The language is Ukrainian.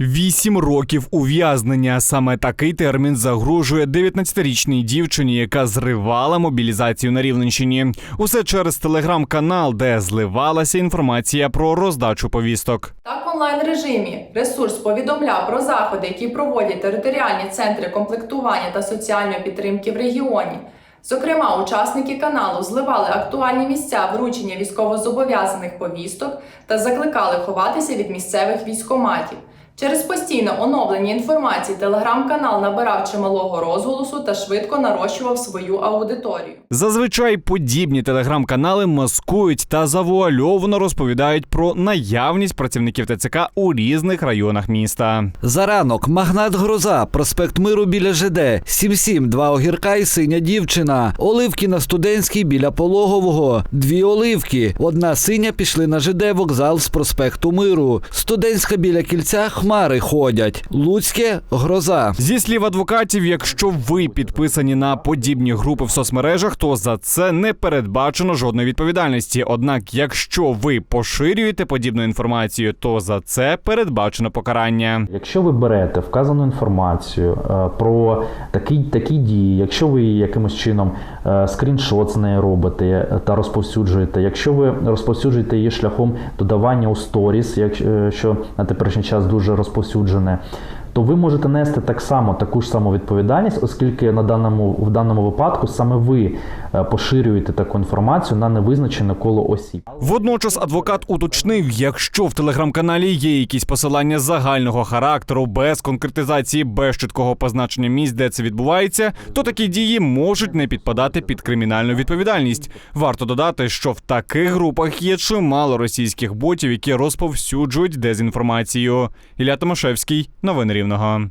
Вісім років ув'язнення. Саме такий термін загрожує 19-річній дівчині, яка зривала мобілізацію на Рівненщині. Усе через телеграм-канал, де зливалася інформація про роздачу повісток. Так, в онлайн режимі ресурс повідомляв про заходи, які проводять територіальні центри комплектування та соціальної підтримки в регіоні. Зокрема, учасники каналу зливали актуальні місця вручення військовозобов'язаних повісток та закликали ховатися від місцевих військоматів. Через постійне оновлення інформації телеграм-канал набирав чималого розголосу та швидко нарощував свою аудиторію. Зазвичай подібні телеграм-канали маскують та завуальовано розповідають про наявність працівників ТЦК у різних районах міста. Заранок, магнат Гроза, проспект Миру біля ЖД, 7-7, два огірка і синя дівчина. Оливки на студентській біля пологового. Дві оливки. Одна синя пішли на ЖД вокзал з проспекту Миру. Студентська біля кільця хмари ходять. Луцьке гроза. Зі слів адвокатів, якщо ви підписані на подібні групи в соцмережах, то за це не передбачено жодної відповідальності. Однак, якщо ви поширюєте подібну інформацію, то за це передбачено покарання. Якщо ви берете вказану інформацію е, про такі, такі дії, якщо ви якимось чином скріншот з неї робите е, та розповсюджуєте, якщо ви розповсюджуєте її шляхом додавання у сторіс, якщо е, на теперішній час дуже розповсюджене. То ви можете нести так само таку ж саму відповідальність, оскільки на даному в даному випадку саме ви е, поширюєте таку інформацію на невизначене коло осіб. Водночас адвокат уточнив, якщо в телеграм-каналі є якісь посилання загального характеру без конкретизації, без чіткого позначення місць, де це відбувається, то такі дії можуть не підпадати під кримінальну відповідальність. Варто додати, що в таких групах є чимало російських ботів, які розповсюджують дезінформацію. Ілля Томашевський, новини Gyllenhaal